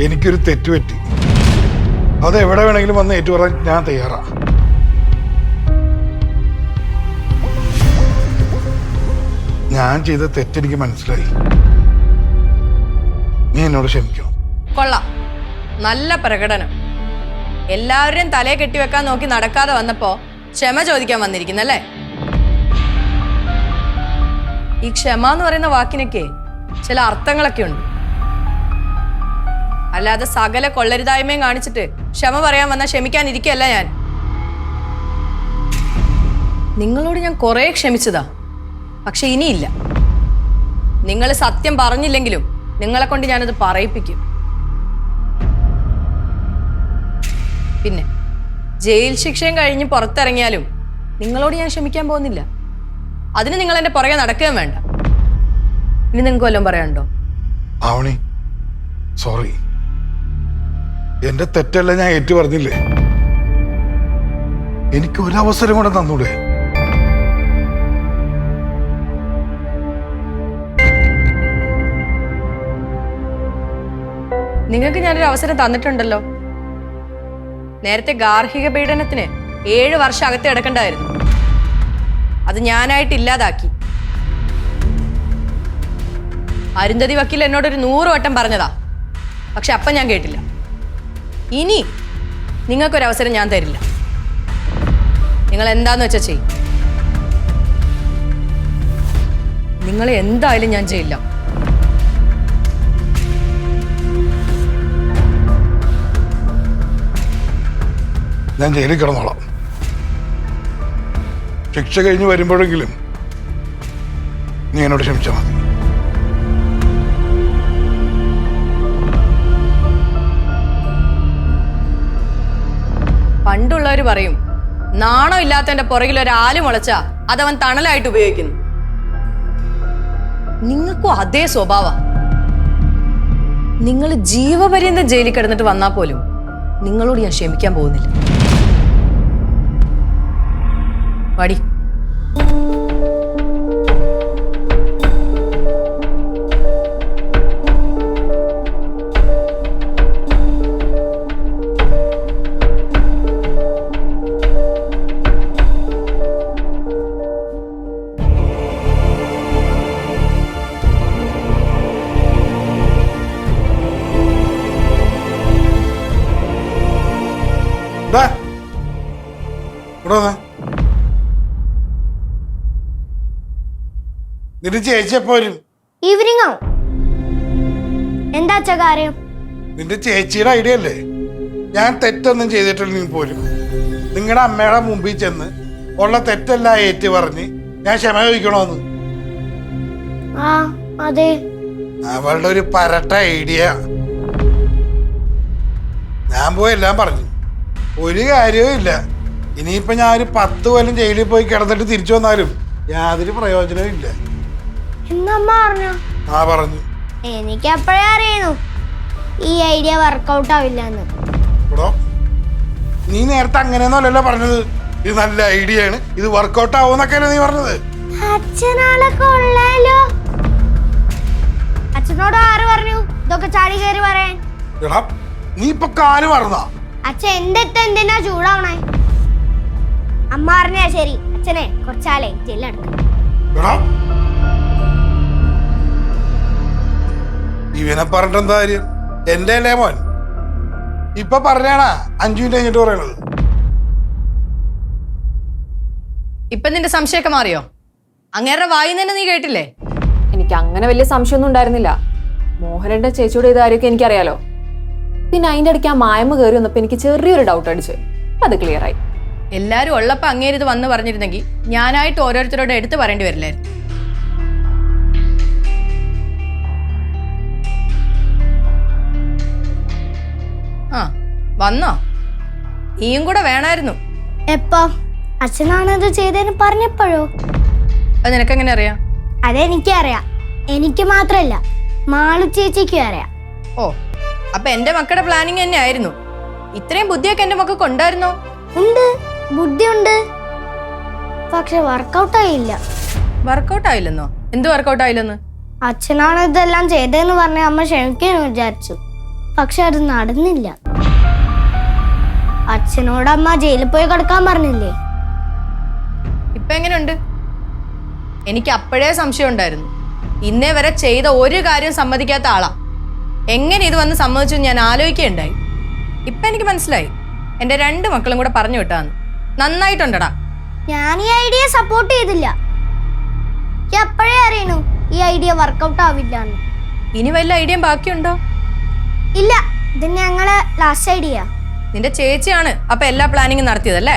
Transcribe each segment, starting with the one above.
എനിക്കൊരു തെറ്റുപറ്റി. അത് എവിടെ വേണമെങ്കിലും വന്ന് ഏറ്റുപറയാൻ ഞാൻ തയ്യാറാണ് ഞാൻ ചെയ്ത തെറ്റെനിക്ക് മനസ്സിലായി. നീ എന്നോട് ക്ഷമിക്കണം. കൊള്ളാം. നല്ല പ്രകടനം. എല്ലാവരുടെയും തലയെ കെട്ടിവെക്കാൻ നോക്കി നടക്കാതെ വന്നപ്പോ ക്ഷമ ചോദിക്കാൻ വന്നിരിക്കുന്നല്ലേ? ഈ ക്ഷമ എന്ന് പറയുന്ന വാക്കിനൊക്കെ ചില അർത്ഥങ്ങളൊക്കെ ഉണ്ട്. അല്ലാതെ സകല കൊള്ളരുതായ്മയും കാണിച്ചിട്ട് ക്ഷമ പറയാൻ വന്നാൽ ക്ഷമിക്കാനിരിക്കല്ല ഞാൻ. നിങ്ങളോട് ഞാൻ കുറേ ക്ഷമിച്ചതാ. പക്ഷെ ഇനിയില്ല. നിങ്ങൾ സത്യം പറഞ്ഞില്ലെങ്കിലും നിങ്ങളെ കൊണ്ട് ഞാനത് പറയിപ്പിക്കും. പിന്നെ ജയിൽ ശിക്ഷയും കഴിഞ്ഞ് പുറത്തിറങ്ങിയാലും നിങ്ങളോട് ഞാൻ ക്ഷമിക്കാൻ പോകുന്നില്ല. അതിന് നിങ്ങൾ എന്റെ പുറകെ നടക്കുകയും വേണ്ട. ഇനി നിങ്ങൾക്ക് വല്ലതും പറയാനുണ്ടോ? സോറി എന്റെ തെറ്റല്ല ഞാൻ ഏറ്റു പറഞ്ഞില്ലേ? എനിക്ക് ഒരു അവസരം കൂടെ തന്നൂടെ? നിങ്ങൾക്ക് ഞാനൊരു അവസരം തന്നിട്ടുണ്ടല്ലോ. നേരത്തെ ഗാർഹിക പീഡനത്തിന് ഏഴ് വർഷം അകത്ത് കിടക്കണ്ടായിരുന്നു. അത് ഞാനായിട്ട് ഇല്ലാതാക്കി. അരുന്ധതി വക്കീൽ എന്നോടൊരു നൂറ് വട്ടം പറഞ്ഞതാ. പക്ഷെ അപ്പം ഞാൻ കേട്ടില്ല. ഇനി നിങ്ങൾക്കൊരവസരം ഞാൻ തരില്ല. നിങ്ങൾ എന്താന്ന് വെച്ചാൽ ചെയ്യും. നിങ്ങൾ എന്തായാലും ഞാൻ ചെയ്യില്ല. ഞാൻ ജയിലിൽ കിടന്നോളാം. ശിക്ഷ കഴിഞ്ഞ് വരുമ്പോഴെങ്കിലും നീ എന്നോട് ക്ഷമിച്ചാൽ മതി. പറയും നാണം ഇല്ലാത്തതിന്റെ പുറകിൽ ഒരാൽ മുളച്ച അതവൻ തണലായിട്ട് ഉപയോഗിക്കുന്നു. നിങ്ങൾക്കും അതേ സ്വഭാവ. നിങ്ങൾ ജീവപര്യന്തം ജയിലിൽ കിടന്നിട്ട് വന്നാൽ പോലും നിങ്ങളോട് ഞാൻ ക്ഷമിക്കാൻ പോകുന്നില്ല. വടി. നിന്റെ ചേച്ചി എപ്പോ വരും? ഈവനിങ് ആവും. എന്താ അച്ഛ കാര്യം? നിന്റെ ചേച്ചിയുടെ ഐഡിയ അല്ലേ? ഞാൻ തെറ്റൊന്നും ചെയ്തിട്ടില്ലെങ്കിൽ പോലും നിങ്ങളുടെ അമ്മയുടെ മുമ്പിൽ ചെന്ന് ഉള്ള തെറ്റെല്ലാം ഏറ്റു പറഞ്ഞ് ഞാൻ ക്ഷമ ചോദിക്കണോന്ന്? ആ അതെ. അവളുടെ ഒരു പരട്ട ഐഡിയ ഞാൻ പോയി എല്ലാം പറഞ്ഞു. ഒരു കാര്യവും ഇല്ല. ഇനിയിപ്പോ ഞാൻ ഒരു പത്ത് കൊല്ലം ജയിലിൽ പോയി കിടന്നിട്ട് തിരിച്ചു വന്നാലും യാതൊരു പ്രയോജനവും ഇല്ല. ആ പറഞ്ഞു. എനിക്ക് അപ്പോഴേ അറിയുന്നു. ഈ ഐഡിയ വർക്കൗട്ട് ആവില്ല എന്ന് നീ നേരത്തെ അങ്ങനെയൊന്നുമല്ലല്ലോ പറഞ്ഞത്. ഇത് നല്ല ഐഡിയ ആണ് ഇത് വർക്കൗട്ട് ആവുമെന്നൊക്കെയല്ലേ നീ പറഞ്ഞത്? അച്ഛനാളെ കൊള്ളാലോ. അച്ഛനോട് ആര് പറഞ്ഞു? ഇതൊക്കെ ചാടി കയറി പറയാൻ എടാ നീ ഇപ്പൊ കാൽ മറന്നാ അച്ഛൻ എന്റെ അടുത്ത് എന്തിനാ ചൂടാവണേ? അമ്മ പറഞ്ഞാ ശരി. അച്ഛനെ കുറച്ചാലേ ജയിലെടുക്കാം എടാ. ഇവനെ പറഞ്ഞിട്ട് എന്താ കാര്യം. എന്റെ അല്ലേ മോൻ? ഇപ്പൊ പറഞ്ഞാണാ അഞ്ചു മിനിറ്റ് കഴിഞ്ഞിട്ട് പറയണത്. ഇപ്പൊ നിന്റെ സംശയമൊക്കെ മാറിയോ? അങ്ങേരുടെ വായി തന്നെ നീ കേട്ടില്ലേ? എനിക്ക് അങ്ങനെ വലിയ സംശയമൊന്നും ഉണ്ടായിരുന്നില്ല. മോഹനന്റെ ചേച്ചിയുടെ ഇത് കാര്യമൊക്കെ എനിക്കറിയാലോ. പിന്നെ അതിന്റെ ഇടയ്ക്ക് ആ മായമ്മ കയറി വന്നപ്പോ എനിക്ക് ചെറിയൊരു ഡൗട്ട് അടിച്ച്. അത് ക്ലിയർ ആയി. എല്ലാരും ഉള്ളപ്പോ അങ്ങേരിത് വന്ന് പറഞ്ഞിരുന്നെങ്കിൽ ഞാനായിട്ട് ഓരോരുത്തരോട് എടുത്തു പറയേണ്ടി വരില്ലായിരുന്നു. ആ വന്നോ? നീയും കൂടെ വേണമായിരുന്നു എപ്പോ? ഇത് ചെയ്തതെന്ന് പറഞ്ഞപ്പോഴോ? അത് നിനക്കെങ്ങനെ അറിയാം? അതെനിക്കറിയാം എനിക്ക് മാത്രല്ല മാളു ചേച്ചിക്കും അറിയാം. ഓ അപ്പൊ എന്റെ മക്കളുടെ പ്ലാനിങ് തന്നെ ആയിരുന്നു ഇത്രയും ബുദ്ധിയൊക്കെ എന്റെ മക്കൾക്ക് ഉണ്ടായിരുന്നോ? ഉണ്ട്. ബുദ്ധിയുണ്ട്. പക്ഷെ വർക്കൗട്ട് ആയില്ല വർക്കൗട്ട് ആയില്ലെന്നോ എന്ത് വർക്കൗട്ട് ആയില്ലെന്ന് അച്ഛനാണ് ഇതെല്ലാം ചെയ്തതെന്ന് പറഞ്ഞ അമ്മ ക്ഷമിക്കാൻ വിചാരിച്ചു. പക്ഷെ അത് നടന്നില്ല. അച്ഛനോട് അമ്മ ജയിലിൽ പോയി കിടക്കാൻ പറഞ്ഞില്ലേ? ഇപ്പൊ എങ്ങനെയുണ്ട്? എനിക്ക് അപ്പോഴേ സംശയം ഉണ്ടായിരുന്നു. ഇന്നേ വരെ ചെയ്ത ഒരു കാര്യം സമ്മതിക്കാത്ത ആളാ. എങ്ങനെ ഇത് വന്ന് സമ്മതിച്ചു ഞാൻ ആലോചിക്കുകയുണ്ടായി. ഇപ്പൊ എനിക്ക് മനസ്സിലായി. എന്റെ രണ്ട് മക്കളും കൂടെ പറഞ്ഞു വിട്ടാന്ന്. നന്നായിട്ടുണ്ടടാ. ഞാൻ ഈ ഐഡിയ സപ്പോർട്ട് ചെയ്തില്ല. എപ്പോഴേ അറിയണു ഈ ഐഡിയ വർക്കൗട്ട് ആവില്ല ഇനി വല്ല ഐഡിയയും ബാക്കിയുണ്ടോ? ഇല്ല ഇത് ഞങ്ങളെ ലാസ്റ്റ് ഐഡിയ. നിന്റെ ചേച്ചിയാണ് അപ്പൊ എല്ലാ പ്ലാനിങ്ങും നടത്തിയതല്ലേ?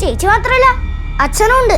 ചേച്ചി മാത്രല്ല അച്ഛനും ഉണ്ട്